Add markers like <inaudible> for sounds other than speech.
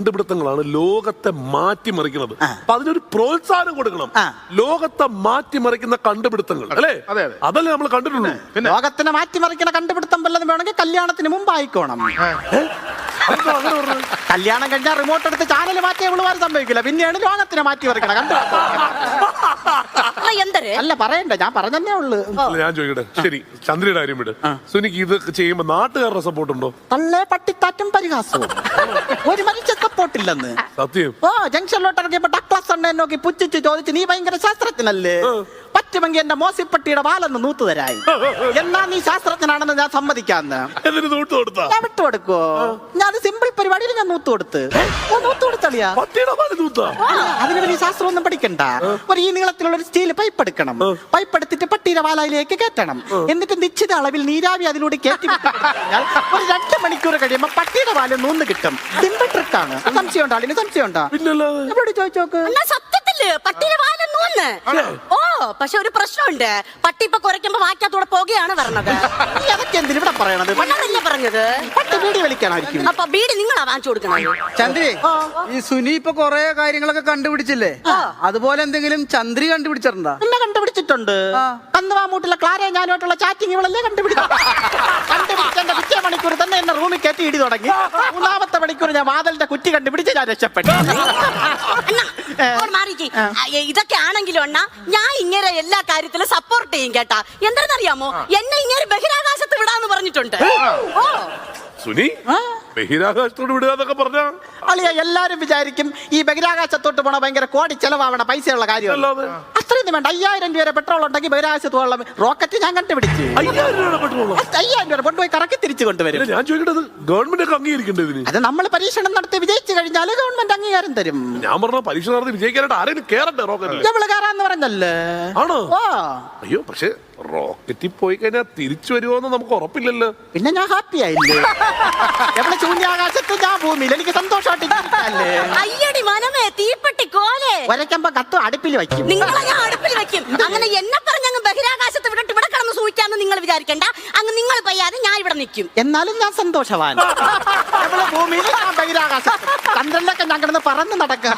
കണ്ടുപിടുത്തങ്ങളാണ് ലോകത്തെ മാറ്റിമറിക്കുന്നത്. അപ്പൊ അതിനൊരു പ്രോത്സാഹനം കൊടുക്കണം. ലോകത്തെ മാറ്റിമറിക്കുന്ന കണ്ടുപിടുത്തങ്ങൾ അല്ലേ? അതെ, അതെ. അതല്ലേ നമ്മൾ കണ്ടിട്ടുള്ളൂ. പിന്നെ ലോകത്തിനെ മാറ്റിമറിക്കുന്ന കണ്ടുപിടുത്തം വല്ലതും വേണമെങ്കിൽ കല്യാണത്തിന് മുമ്പ് ആയിക്കോണം? കല്യാണം കഴിഞ്ഞാൽ റിമോട്ട് എടുത്ത് ചാനൽ മാറ്റി ഇവളുമാർ സംഭവിക്കില്ല. പിന്നെയാണ് ലോകത്തിനെ മാറ്റി മറിക്കണം കണ്ടുപിടുത്തം <laughs> അല്ല പറയണ്ട. ഞാൻ പറഞ്ഞതന്നെ ഉള്ളു. അല്ല, ഞാൻ ചോദിക്കട്ടെ? ശരി. ചന്ദ്രയുടെ കാര്യം വിട്. സുനിക്ക് ഇത് ചെയ്യുമ്പോ നാട്ടുകാരുടെ സപ്പോർട്ട് ഉണ്ടോ? തള്ളേ പട്ടിത്താറ്റും പരിഹാസവും. ഒരു മനുഷ്യ സപ്പോർട്ടില്ലെന്ന് സത്യം. ഓ ജംഗ്ഷനിലോട്ട് ഇറങ്ങിയപ്പോ ഡക്ലാസ് അണ്ണനെ നോക്കി പുച്ഛിച്ച് ചോദിച്ചു നീ ഭയങ്കര ശാസ്ത്രജ്ഞനല്ലേ? പറ്റുമെങ്കിൽ എന്റെ മോസിപ്പട്ടിയുടെ വാലൊന്ന് നൂത്തു തരായി. എന്നാ നീ ശാസ്ത്രജ്ഞനാണെന്ന് ഞാൻ സമ്മതിക്കാന്ന്? എന്നിട്ട് വിട്ടു കൊടുക്കോ? ഞാൻ ഞാൻ സിമ്പിൾ പരിപാടിയിൽ ഞാൻ നൂത്തു കൊടുത്ത്. ഓ നൂത്ത് കൊടുത്തളിയാ? അതിന് വലിയ ശാസ്ത്രമൊന്നും പഠിക്കണ്ട. ഒരു ഈ നീളത്തിലുള്ള ഒരു സ്റ്റീൽ പൈപ്പ് എടുക്കണം പൈപ്പ് എടുത്തിട്ട് പട്ടിയുടെ വാലയിലേക്ക് കയറ്റണം. എന്നിട്ട് നിശ്ചിത അളവിൽ നീരാവി അതിലൂടെ കയറ്റി ഒരു രണ്ട് മണിക്കൂർ കഴിയുമ്പോ പട്ടിയുടെ വാല നൂന്ന് കിട്ടും. സിമ്പിൾ ട്രിക്കാണ് സംശയം ഉണ്ടോ അല്ലെങ്കിൽ സംശയം ഉണ്ടോ ചോദിച്ചോക്ക് സത്യത്തിൽ പട്ടിയുടെ വാല ഓ പക്ഷെ ഒരു പ്രശ്നമുണ്ട്. പട്ടി ഇപ്പൊ കുറയ്ക്കുമ്പോ വാക്കാത്തൂടെ പോകുകയാണ് പറഞ്ഞത് നീ അതൊക്കെ എന്തിന് ഇവിടെ പറയണത്? പണ്ടല്ലേ പറഞ്ഞത്? പട്ടി വീടി വലിക്കാനായിരിക്കും അപ്പൊ ബീഡി നിങ്ങളാ വാങ്ങിച്ചു കൊടുക്കണത് ചന്ദ്രി ഈ സുനി ഇപ്പൊ കൊറേ കാര്യങ്ങളൊക്കെ കണ്ടുപിടിച്ചില്ലേ? അതുപോലെ എന്തെങ്കിലും ചന്ദ്രി കണ്ടുപിടിച്ചിട്ടുണ്ടോ? എന്നെ കണ്ടുപിടിച്ചിട്ടുണ്ട്. കന്നുവാമൂട്ടിലെ ക്ലാരെ ഞാനുമായിട്ടുള്ള ചാറ്റിംഗ് ഇവളല്ലേ കണ്ടുപിടിച്ചു കണ്ടുപിടിച്ചെന്റെ പിറ്റേ മണിക്കൂർ തന്നെ എന്നെ റൂമിൽ കയറ്റി ഇടി തുടങ്ങി. മൂന്നാമത്തെ മണിക്കൂർ ഞാൻ വാതലിന്റെ കുറ്റി കണ്ടുപിടിച്ച് ഞാൻ രക്ഷപ്പെട്ടു. ഏ, ഇതൊക്കെ ആണെങ്കിലും അണ്ണാ ഞാൻ ഇങ്ങനെ എല്ലാ കാര്യത്തിലും സപ്പോർട്ട് ചെയ്യും കേട്ടാ. എന്താണെന്നറിയാമോ? എന്നെ ഇങ്ങനെ ബഹിരാകാശത്ത് വിടാന്ന് പറഞ്ഞിട്ടുണ്ട്. ഓ. സുനി? ബഹിരാകാശത്തോട് വിടുക എന്നൊക്കെ പറഞ്ഞാ? അളിയ എല്ലാരും വിചാരിക്കും ഈ ബഹിരാകാശത്തോട്ട് പോണ ഭയങ്കര കോടി ചെലവാവണ പൈസയുള്ള കാര്യം അത്രയും വേണ്ട. അയ്യായിരം രൂപ പെട്രോൾ ഉണ്ടെങ്കിൽ ബഹിരാകാശത്ത് പോകാനുള്ള റോക്കറ്റ് ഞാൻ കണ്ടുപിടിച്ചു. അയ്യായിരം രൂപ കൊണ്ടുപോയി കറക്കി തിരിച്ചു കൊണ്ടുവരും. ഞാൻ ഗവൺമെന്റ് ഒക്കെ അംഗീകരിക്കണ്ടേ ഇതിന്? അത് നമ്മൾ പരീക്ഷണം നടത്തി വിജയിച്ചു കഴിഞ്ഞാൽ ഗവൺമെന്റ് അംഗീകാരം തരും. ഞാൻ പറഞ്ഞ പരീക്ഷ നടത്തി വിജയിക്കാനായിട്ട് ആരെങ്കിലും കേറട്ടെ റോക്കറ്റ് നമ്മൾ കേറാന്ന് പറഞ്ഞല്ലേ? ആണോ? അയ്യോ പക്ഷെ റോക്കറ്റിൽ പോയി കഴിഞ്ഞാൽ തിരിച്ചു വരുമോന്ന് നമുക്ക് ഉറപ്പില്ലല്ലോ. പിന്നെ ഞാൻ ഹാപ്പി ആയില്ലേ? എവിടെ ശൂന്യാകാശത്ത് ഞാൻ ഭൂമിയിൽ? എനിക്ക് സന്തോഷമായിട്ട് ജീവിക്കാല്ലേ? അയ്യടി മനമേ തീപ്പെട്ടി കോലേ. വരയ്ക്കുമ്പോ കത്ത് അടുപ്പിൽ വയ്ക്കും. നിങ്ങളെ ഞാൻ അടുപ്പിൽ വെക്കും അങ്ങനെ എന്നെ പറഞ്ഞങ്ങ് ബഹിരാകാശത്ത് വിട്ടിട്ട് ഇവിടെ കിടന്ന് സൂക്ഷിക്കാന്ന് നിങ്ങൾ വിചാരിക്കണ്ട. അങ്ങ് നിങ്ങൾ പയ്യാതെ ഞാൻ ഇവിടെ നിൽക്കും. എന്നാലും ഞാൻ സന്തോഷവാൻ. എവിടെ ഭൂമിയിൽ ഞാൻ ബഹിരാകാശം ചന്ദ്രനൊക്കെ ഞാൻ കിടന്ന് പറന്ന് നടക്കുക.